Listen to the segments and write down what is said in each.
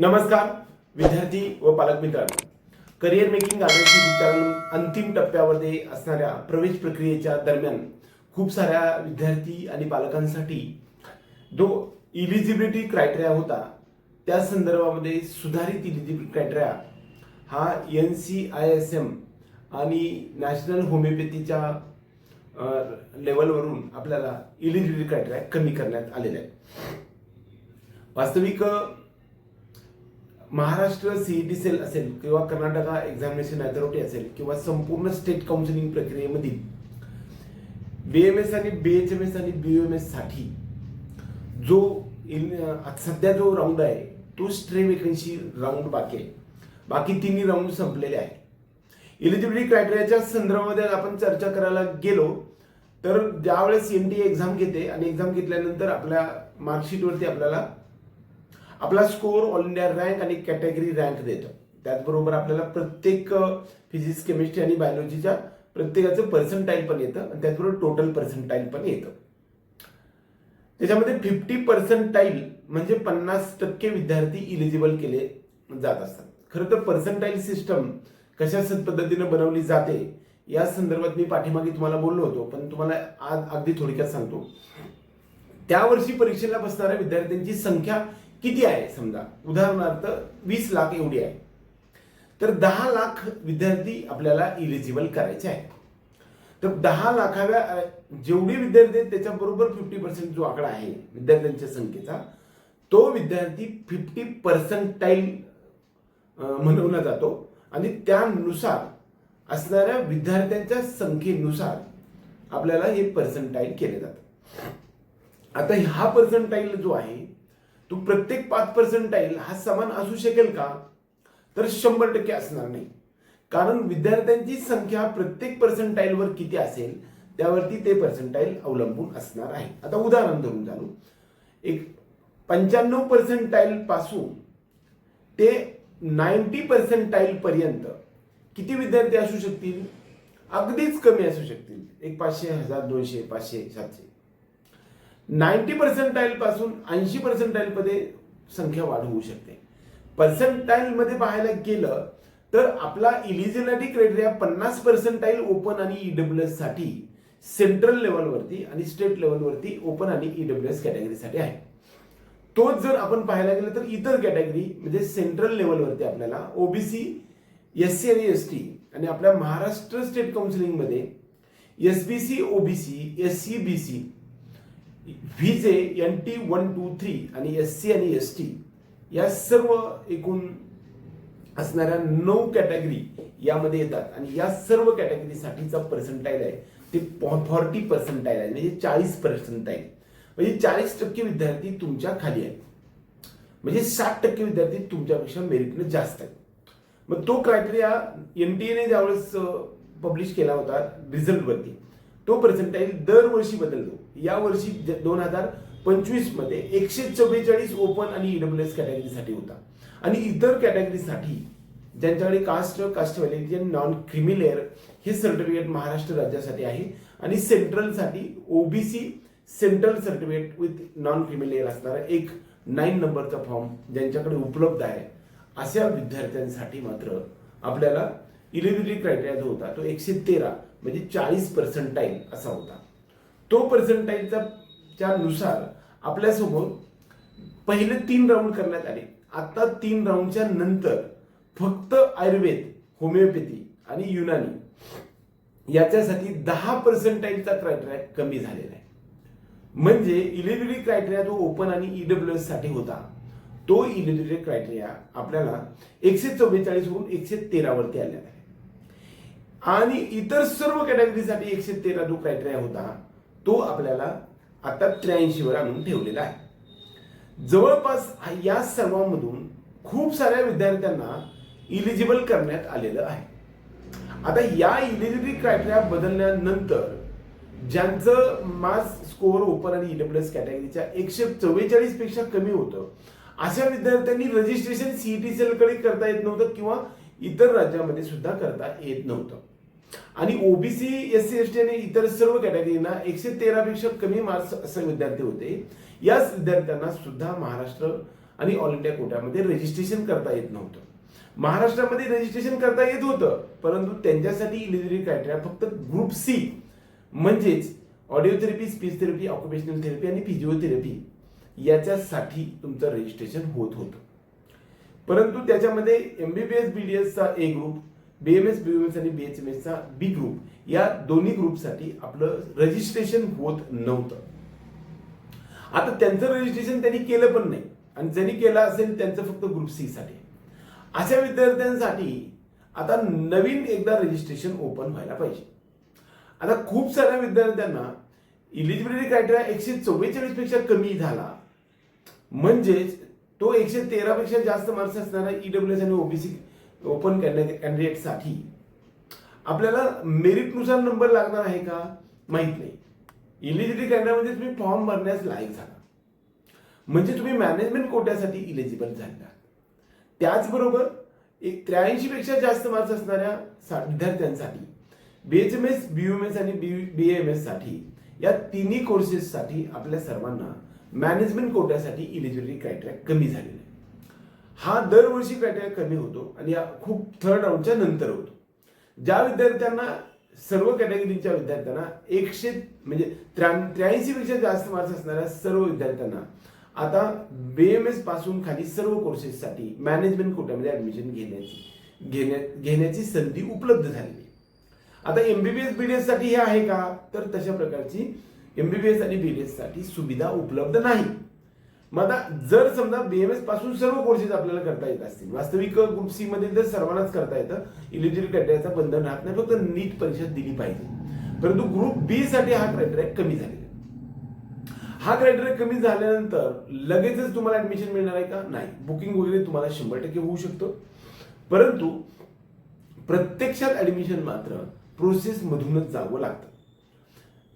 नमस्कार विद्यार्थी व पालक मित्रांनो. करिअर मेकिंग गार्डनची चॅनल अंतिम टप्प्यामध्ये असणाऱ्या प्रवेश प्रक्रियेच्या दरम्यान खूप साऱ्या विद्यार्थी आणि पालकांसाठी जो इलिजिबिलिटी क्रायटेरिया होता त्या संदर्भामध्ये सुधारित इलिजिबिलिटी क्रायटेरिया हा N C I S M आणि नॅशनल होमिओपॅथीच्या लेवलवरून आपल्याला इलिजिबिलिटी क्रायटेरिया कमी करण्यात आलेला आहे वास्तविक महाराष्ट्र सीईटी सेल असेल किंवा कर्नाटका एक्झामिनेशन अथॉरिटी असेल किंवा संपूर्ण स्टेट काउन्सिलिंग प्रक्रियेमधील बीएमएस आणि बीएचएमएस आणि बीएमएससाठी जो इन सध्या जो राऊंड आहे तो स्ट्रे वेकन्सी राऊंड बाकी आहे. बाकी तिन्ही राऊंड संपलेले आहे इलिजिबिलिटी क्रायटेरियाच्या संदर्भामध्ये आपण चर्चा करायला गेलो तर ज्यावेळेस एम टी एक्झाम घेते आणि एक्झाम घेतल्यानंतर आपल्या मार्कशीटवरती आपल्याला आपला स्कोअर ऑल इंडिया रँक आणि कॅटेगरी रँक देतं. त्याचबरोबर आपल्याला प्रत्येक फिजिक्स केमिस्ट्री आणि बायोलॉजीच्या प्रत्येकाचं पर्सेंटाईल पण येतं आणि त्याचबरोबर टोटल पर्सेंटाईल पण येतं. त्याच्यामध्ये फिफ्टी पर्सेंटाईल म्हणजे पन्नास टक्के विद्यार्थी इलिजिबल केले जात असतात. खरं तर पर्सेंटाईल सिस्टम कशा पद्धतीनं बनवली जाते या संदर्भात मी पाठीमागे तुम्हाला बोललो होतो पण तुम्हाला आज अगदी थोडक्यात सांगतो. त्या वर्षी परीक्षेला बसणाऱ्या विद्यार्थ्यांची संख्या किती आहे समजा? उदाहरणार्थ वीस लाख एवढी आहे. तर दहा लाख विद्यार्थी आपल्याला इलिजिबल करायचे आहे तर दहा लाखाव्या जेवढे विद्यार्थी आहेत त्याच्याबरोबर फिफ्टी पर्सेंट जो आकडा आहे विद्यार्थ्यांच्या संख्येचा तो विद्यार्थी फिफ्टी पर्सेंटाईल म्हणवला जातो. आणि त्यानुसार असणाऱ्या विद्यार्थ्यांच्या संख्येनुसार आपल्याला हे पर्सेंटाईल केले जातं. आता हा पर्सेंटाईल जो आहे तो प्रत्येक पाच पर्सेंटाईल हा समान असू शकेल का? तर शंभर टक्के असणार नाही. कारण विद्यार्थ्यांची संख्या प्रत्येक पर्सेंटाईलवर किती असेल त्यावरती ते पर्सेंटाईल अवलंबून असणार आहे. आता उदाहरण धरून झालो एक पंच्याण्णव पर्सेंटाईल पासून ते नाईन्टी पर्सेंटाईल पर्यंत किती विद्यार्थी असू शकतील? अगदीच कमी असू शकतील. एक पाचशे हजार दोनशे पाचशे सातशे. नाईन्टी पर्सेंटाईल पासून ऐंशी पर्सेंटाईल मध्ये संख्या वाढ होऊ शकते. पर्सेंटाईल मध्ये पाहायला गेलं तर आपला इलिजिबिलिटी क्रायटेरिया पन्नास पर्सेंटाईल ओपन आणि ईडब्ल्यू एससाठी सेंट्रल लेवलवरती आणि स्टेट लेवलवरती ओपन आणि ईडब्ल्यू एस कॅटेगरीसाठी आहे. तोच जर आपण पाहायला गेलं तर इतर कॅटेगरी म्हणजे सेंट्रल लेवलवरती आपल्याला ओबीसी एस सी आणि एस टी आणि आपल्या Maharashtra state काउन्सिलिंगमध्ये S B C OBC S C B C VJ N T one two three आणि एस सी आणि एस टी या सर्व एकूण असणाऱ्या नऊ कॅटेगरी यामध्ये येतात. आणि या सर्व कॅटेगरीसाठीचा पर्सेंटाईल आहे ते फॉर्टी पर्सेंटाईल आहे म्हणजे चाळीस पर्सेंटाईल म्हणजे चाळीस टक्के विद्यार्थी तुमच्या खाली आहेत. म्हणजे साठ टक्के विद्यार्थी तुमच्यापेक्षा मेरिटनं जास्त आहेत. मग तो क्रायटेरिया एन टी एने ज्यावेळेस पब्लिश केला होता रिझल्टवरती तो पर्सेंटाईल दरवर्षी बदलतो. या वर्षी दोन हजार पंचवीसमध्ये एकशे चव्वेचाळीस ओपन आणि ईडब्ल्यू एस कॅटेगरीसाठी होता. आणि इतर कॅटेगरीसाठी ज्यांच्याकडे कास्ट कास्ट व्हॅलिडिटी आणि नॉन क्रिमिलेअर हे सर्टिफिकेट महाराष्ट्र राज्यासाठी आहे. आणि सेंट्रलसाठी OBC central certificate with non creamy layer असणारा एक नाईन नंबरचा फॉर्म ज्यांच्याकडे उपलब्ध आहे. अशा विद्यार्थ्यांसाठी मात्र आपल्याला इलिजिबिलिटी क्रायटेरिया जो होता तो एकशे तेरा म्हणजे चाळीस पर्सेंटाईल असा होता. तो पर्सेंटाईलचा नुसार आपल्यासमोर पहिले तीन राऊंड करण्यात आले. आता तीन राऊंडच्या नंतर फक्त आयुर्वेद होमिओपॅथी आणि युनानी याच्यासाठी दहा पर्सेंटाईलचा क्रायटेरिया कमी झालेला आहे. म्हणजे इलिजिबिलिटी क्रायटेरिया जो ओपन आणि ईडब्ल्यू एससाठी होता तो इलिजिबिलिटी क्रायटेरिया आपल्याला एकशे चव्वेचाळीसवरून एकशे तेरा वरती आलेला आहे. आणि इतर सर्व कॅटेगरीसाठी एकशे तेरा जो क्रायटेरिया होता तो आपल्याला आता त्र्याऐंशी वर आणून ठेवलेला आहे. जवळपास या सर्वांमधून खूप साऱ्या विद्यार्थ्यांना इलिजिबल करण्यात आलेलं आहे. आता या इलिजिबिलिटी क्रायटेरिया बदलल्यानंतर ज्यांचं मास स्कोअर ओपन आणि ईडब्ल्यू कॅटेगरीच्या एकशे चव्वेचाळीसपेक्षा कमी होतं अशा विद्यार्थ्यांनी रजिस्ट्रेशन सीईटी सेलकडे करता येत नव्हतं किंवा इतर राज्यामध्ये सुद्धा करता येत नव्हतं. आणि OBC S C S T आणि इतर सर्व कॅटेगरीना एकशे तेरापेक्षा कमी मार्क्स असे विद्यार्थी होते. याच विद्यार्थ्यांना सुद्धा महाराष्ट्र आणि ऑल इंडिया कोट्यामध्ये रजिस्ट्रेशन करता येत नव्हतं. महाराष्ट्रामध्ये रजिस्ट्रेशन करता येत होतं परंतु त्यांच्यासाठी इलिजिबिलिटी क्रायटेरिया फक्त ग्रुप सी म्हणजेच audio therapy speech therapy occupational therapy आणि फिजिओथेरपी याच्यासाठी तुमचं रजिस्ट्रेशन होत होतं. परंतु त्याच्यामध्ये एमबीबीएस बीडीएसचा ए ग्रुप बीएमएस बीएमएस आणि बीएचएमएसचा बी ग्रुप या दोन्ही ग्रुपसाठी आपलं रजिस्ट्रेशन होत नव्हतं. आता त्यांचं रजिस्ट्रेशन त्यांनी केलं पण नाही. आणि ज्यांनी केलं असेल त्यांचं फक्त ग्रुप सी साठी. अशा विद्यार्थ्यांसाठी आता नवीन एकदा रजिस्ट्रेशन ओपन व्हायला पाहिजे. आता खूप साऱ्या विद्यार्थ्यांना इलिजिबिलिटी क्रायटेरिया एकशे चव्वेचाळीसपेक्षा कमी झाला. म्हणजेच तो एकशे तेरा पेक्षा जास्त मार्क्स असणारा ईडब्ल्यू एस आणि ओबीसी ओपन कॅन्डिडेटसाठी आपल्याला मेरिटनुसार नंबर लागणार आहे का? माहीत नाही. इलिजिबिलिटी म्हणजे तुम्ही फॉर्म भरण्यास लायक झाला. म्हणजे तुम्ही मॅनेजमेंट कोट्यासाठी इलिजिबल झाला. त्याचबरोबर एक त्र्याऐंशी पेक्षा जास्त मार्क्स असणाऱ्या सा- विद्यार्थ्यांसाठी एम एस आणि बी बी एमसाठी या तिन्ही कोर्सेससाठी आपल्या सर्वांना मॅनेजमेंट कोट्यासाठी इलिजिबिलिटी क्रायटेरिया कमी झालेला आहे हा दरवर्षी पॅटर्न कमी होतो आणि हा खूप थर्ड राऊंडच्या नंतर होतो. ज्या विद्यार्थ्यांना सर्व कॅटेगरीच्या विद्यार्थ्यांना एकशे म्हणजे त्र्याऐंशी पेक्षा जास्त मार्क्स असणाऱ्या सर्व विद्यार्थ्यांना आता बी एमपासून खाली सर्व कोर्सेससाठी मॅनेजमेंट कोट्यामध्ये ऍडमिशन घेण्याची घेण्या घेण्याची संधी उपलब्ध झालेली. आहे. आता बी डी एससाठी हे आहे का? तर तशा प्रकारची एम बी बी एस आणि बी डी एससाठी सुविधा उपलब्ध नाही. मग आता जर समजा बीएमएसपासून सर्व कोर्सेस आपल्याला करता येत असतील वास्तविक ग्रुप सी मध्ये तर सर्वांनाच करता येतं. इलिजिबिलिटी क्रायटेरियाचा बंधन राहत नाही फक्त नीट परीक्षा दिली पाहिजे. परंतु ग्रुप बी साठी हा क्रायटेरिया कमी झालेला आहे. हा क्रायटेरिया कमी झाल्यानंतर लगेचच तुम्हाला ऍडमिशन मिळणार आहे का? नाही. बुकिंग वगैरे तुम्हाला शंभर टक्के होऊ शकतो. परंतु प्रत्यक्षात ऍडमिशन मात्र प्रोसेस मधूनच जावं लागतं.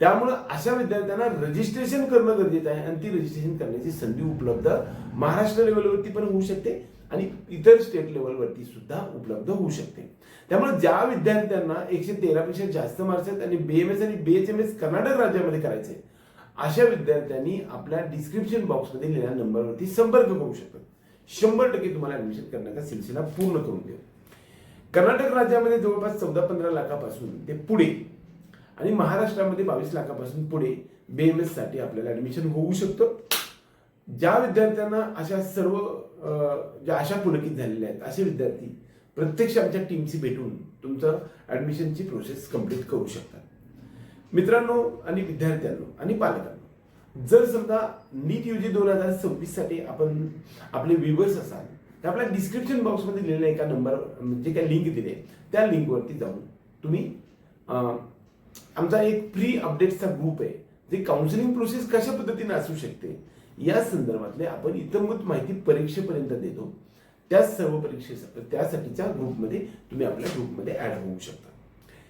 त्यामुळं अशा विद्यार्थ्यांना रजिस्ट्रेशन करणं गरजेचं आहे आणि ती रजिस्ट्रेशन करण्याची संधी उपलब्ध महाराष्ट्र लेवलवरती पण होऊ शकते आणि इतर स्टेट लेवलवरती सुद्धा उपलब्ध होऊ शकते. त्यामुळे ज्या विद्यार्थ्यांना एकशे तेरापेक्षा जास्त मार्क्स आहेत आणि बीएमएस आणि बीएचएमएस कर्नाटक राज्यामध्ये करायचे अशा विद्यार्थ्यांनी आपल्या डिस्क्रिप्शन बॉक्समध्ये लिहिलेल्या नंबरवरती संपर्क करू शकतात. शंभर टक्के तुम्हाला ऍडमिशन करण्याचा सिलसिला पूर्ण करून देऊ. कर्नाटक राज्यामध्ये जवळपास चौदा पंधरा लाखापासून ते पुढे आणि महाराष्ट्रामध्ये बावीस लाखापासून पुढे बी एम एससाठी आपल्याला ॲडमिशन होऊ शकतं. ज्या विद्यार्थ्यांना अशा सर्व ज्या आशा पुलकित झालेल्या आहेत असे विद्यार्थी प्रत्यक्ष आमच्या टीमशी भेटून तुमचं ॲडमिशनची प्रोसेस कंप्लीट करू शकतात. मित्रांनो आणि विद्यार्थ्यांनो आणि पालकांनो जर समजा नीट जी दोन हजार सव्वीससाठी आपण आपले व्ह्युअर्स असाल तर आपल्या डिस्क्रिप्शन बॉक्समध्ये लिहिलेल्या एका नंबर जे काही लिंक दिले त्या लिंकवरती जाऊन तुम्ही आमचा एक फ्री अपडेट्सचा ग्रुप आहे. जे काउन्सिलिंग प्रोसेस कशा पद्धतीने असू शकते या संदर्भातले आपण इतंभूत माहिती परीक्षेपर्यंत देतो. त्या सर्व परीक्षे त्यासाठीच्या ग्रुपमध्ये तुम्ही आपल्या ग्रुपमध्ये ऍड होऊ शकता.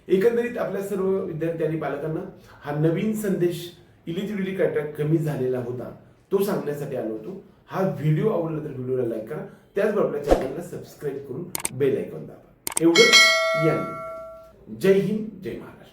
एकंदरीत आपल्या सर्व विद्यार्थी आणि पालकांना हा नवीन संदेश इलिजिबिलिटी क्रायटेरिया कमी झालेला होता तो सांगण्यासाठी आलो होतो. हा व्हिडिओ आवडला तर व्हिडिओला लाईक करा. त्याचबरोबर आपल्या चॅनलला सबस्क्राईब करून बेल आयकॉन दाबा. एवढंच. या जय हिंद जय महाराष्ट्र.